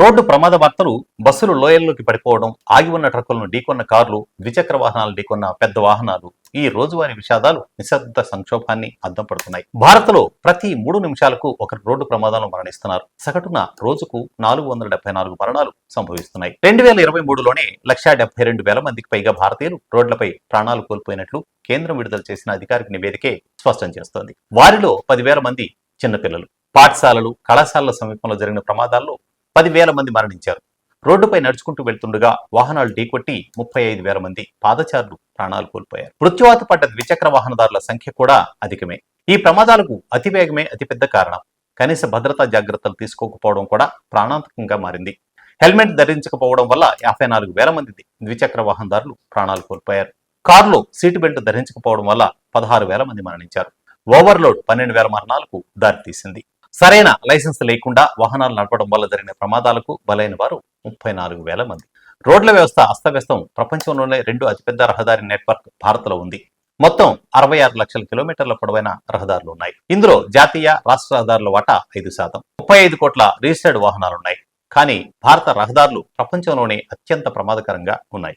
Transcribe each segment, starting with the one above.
Road ప్రమాద వార్తలు బస్సులు లోయల్లోకి పడిపోవడం ఆగి ఉన్న ట్రక్కులను ఢీకొన్న కార్లు ద్విచక్ర వాహనాలు ఢీకొన్న పెద్ద వాహనాలు ఈ రోజువారీ విషాదాలు నిశ్శబ్ద సంక్షోభాన్ని అద్దం పడుతున్నాయి. భారత్లో ప్రతి మూడు నిమిషాలకు ఒకరు రోడ్డు ప్రమాదాలు మరణిస్తున్నారు. సగటున రోజుకు నాలుగు వందల డెబ్బై నాలుగు మరణాలు సంభవిస్తున్నాయి. రెండు వేల ఇరవై మూడులోనే లక్షా డెబ్బై రెండు వేల మందికి పైగా భారతీయులు రోడ్లపై ప్రాణాలు కోల్పోయినట్లు కేంద్రం విడుదల చేసిన అధికారిక నివేదికే స్పష్టం చేస్తోంది. వారిలో పదివేల మంది చిన్నపిల్లలు. పాఠశాలలు కళాశాలల సమీపంలో జరిగిన ప్రమాదాల్లో పదివేల మంది మరణించారు. రోడ్డుపై నడుచుకుంటూ వెళ్తుండగా వాహనాలు ఢీకొట్టి ముప్పై ఐదు వేల మంది పాదచారులు ప్రాణాలు కోల్పోయారు. మృత్యువాత పడ్డ ద్విచక్ర వాహనదారుల సంఖ్య కూడా అధికమే. ఈ ప్రమాదాలకు అతివేగమే అతిపెద్ద కారణం. కనీస భద్రతా జాగ్రత్తలు తీసుకోకపోవడం కూడా ప్రాణాంతకంగా మారింది. హెల్మెట్ ధరించకపోవడం వల్ల యాభై నాలుగు వేల మంది ద్విచక్ర వాహనదారులు ప్రాణాలు కోల్పోయారు. కారులో సీటు బెల్ట్ ధరించకపోవడం వల్ల పదహారు వేల మంది మరణించారు. ఓవర్లోడ్ పన్నెండు వేల మరణాలకు దారితీసింది. సరైన లైసెన్స్ లేకుండా వాహనాలు నడపడం వల్ల జరిగిన ప్రమాదాలకు బలైన వారు ముప్పై నాలుగు వేల మంది. రోడ్ల వ్యవస్థ అస్తవ్యస్తం. ప్రపంచంలోనే రెండు అతిపెద్ద రహదారి నెట్వర్క్ భారత్లో ఉంది. మొత్తం అరవై ఆరు లక్షల కిలోమీటర్ల పొడవైన రహదారులు ఉన్నాయి. ఇందులో జాతీయ రాష్ట్ర రహదారుల వాటా ఐదు శాతం. ముప్పై ఐదు కోట్ల రిజిస్టర్డ్ వాహనాలున్నాయి కానీ భారత రహదారులు ప్రపంచంలోనే అత్యంత ప్రమాదకరంగా ఉన్నాయి.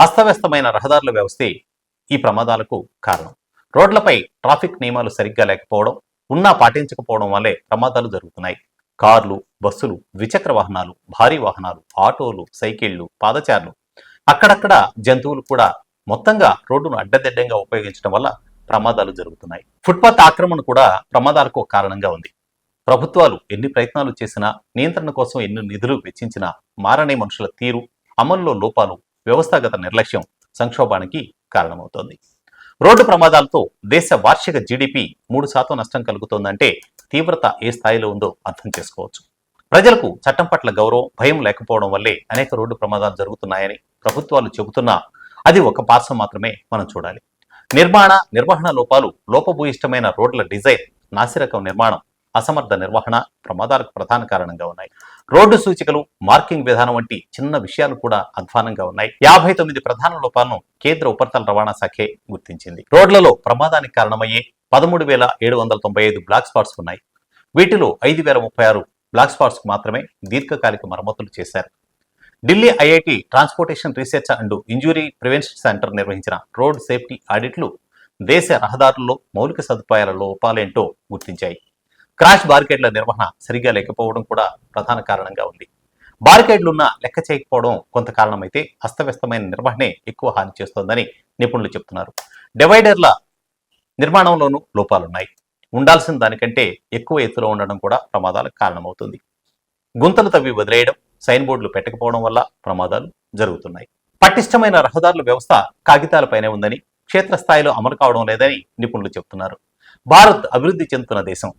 అస్తవ్యస్తమైన రహదారుల వ్యవస్థే ఈ ప్రమాదాలకు కారణం. రోడ్లపై ట్రాఫిక్ నియమాలు సరిగ్గా లేకపోవడం ఉన్నా పాటించకపోవడం వల్లే ప్రమాదాలు జరుగుతున్నాయి. కార్లు బస్సులు ద్విచక్ర వాహనాలు భారీ వాహనాలు ఆటోలు సైకిళ్ళు పాదచారులు అక్కడక్కడ జంతువులు కూడా మొత్తంగా రోడ్డును అడ్డదిడ్డంగా ఉపయోగించడం వల్ల ప్రమాదాలు జరుగుతున్నాయి. ఫుట్పాత్ ఆక్రమణ కూడా ప్రమాదాలకు కారణంగా ఉంది. ప్రభుత్వాలు ఎన్ని ప్రయత్నాలు చేసినా నియంత్రణ కోసం ఎన్ని నిధులు వెచ్చించినా మారనే మనుషుల తీరు అమల్లో లోపాలు వ్యవస్థాగత నిర్లక్ష్యం సంక్షోభానికి కారణమవుతోంది. రోడ్డు ప్రమాదాలతో దేశ వార్షిక జీడిపి మూడు శాతం నష్టం కలుగుతోందంటే తీవ్రత ఏ స్థాయిలో ఉందో అర్థం చేసుకోవచ్చు. ప్రజలకు చట్టం పట్ల గౌరవం భయం లేకపోవడం వల్లే అనేక రోడ్డు ప్రమాదాలు జరుగుతున్నాయని ప్రభుత్వాలు చెబుతున్నా అది ఒక పార్శ్వం మాత్రమే మనం చూడాలి. నిర్మాణ నిర్వహణ లోపాలు లోపభూయిష్టమైన రోడ్ల డిజైన్ నాసిరకం నిర్మాణం అసమర్థ నిర్వహణ ప్రమాదాలకు ప్రధాన కారణంగా ఉన్నాయి. రోడ్డు సూచికలు మార్కింగ్ విధానం వంటి చిన్న విషయాలు కూడా అధ్వానంగా ఉన్నాయి. యాభై తొమ్మిది ప్రధాన లోపాలను కేంద్ర ఉపరితల రవాణా శాఖే గుర్తించింది. రోడ్లలో ప్రమాదానికి కారణమయ్యే పదమూడు వేల ఏడు వందల తొంభై ఐదు బ్లాక్ స్పాట్స్ ఉన్నాయి. వీటిలో ఐదు వేల ముప్పై ఆరు బ్లాక్ స్పాట్స్ మాత్రమే దీర్ఘకాలిక మరమ్మతులు చేశారు. Delhi IIT transportation research and injury prevention centre నిర్వహించిన రోడ్ సేఫ్టీ ఆడిట్లు దేశ రహదారుల్లో మౌలిక సదుపాయాల లోపాలేంటో గుర్తించాయి. క్రాష్ బారికేడ్ల నిర్వహణ సరిగా లేకపోవడం కూడా ప్రధాన కారణంగా ఉంది. బారికేడ్లున్న లెక్క చేయకపోవడం కొంత కారణమైతే అస్తవ్యస్తమైన నిర్వహణే ఎక్కువ హాని చేస్తోందని నిపుణులు చెప్తున్నారు. డివైడర్ల నిర్మాణంలోనూ లోపాలున్నాయి. ఉండాల్సిన దానికంటే ఎక్కువ ఎత్తులో ఉండడం కూడా ప్రమాదాలకు కారణమవుతుంది. గుంతలు తవ్వి వదిలేయడం సైన్ బోర్డులు పెట్టకపోవడం వల్ల ప్రమాదాలు జరుగుతున్నాయి. పటిష్టమైన రహదారుల వ్యవస్థ కాగితాలపైనే ఉందని క్షేత్రస్థాయిలో అమలు కావడం లేదని నిపుణులు చెబుతున్నారు భారత్ అభివృద్ధి చెందుతున్న దేశం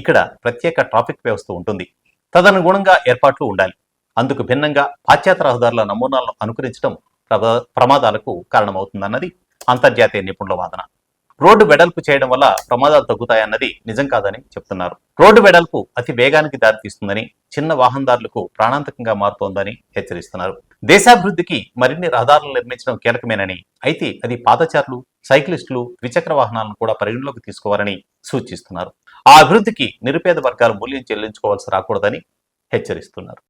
ఇక్కడ ప్రత్యేక ట్రాఫిక్ వ్యవస్థ ఉంటుంది. తదనుగుణంగా ఏర్పాట్లు ఉండాలి. అందుకు భిన్నంగా పాశ్చాత్య రహదారుల నమూనాలను అనుకరించడం ప్రమాదాలకు కారణమవుతుందన్నది అంతర్జాతీయ నిపుణుల వాదన. రోడ్డు వెడల్పు చేయడం వల్ల ప్రమాదాలు తగ్గుతాయన్నది నిజం కాదని చెప్తున్నారు. రోడ్డు వెడల్పు అతి వేగానికి దారితీస్తుందని చిన్న వాహనదారులకు ప్రాణాంతకంగా మారుతోందని హెచ్చరిస్తున్నారు. దేశాభివృద్ధికి మరిన్ని రహదారులు నిర్మించడం కీలకమేనని అయితే అది పాదచారులు సైక్లిస్టులు ద్విచక్ర వాహనాలను కూడా పరిగణలోకి తీసుకోవాలని సూచిస్తున్నారు. ఆ అభివృద్ధికి నిరుపేద వర్గాలు మూల్యం చెల్లించుకోవాల్సి రాకూడదని హెచ్చరిస్తున్నారు.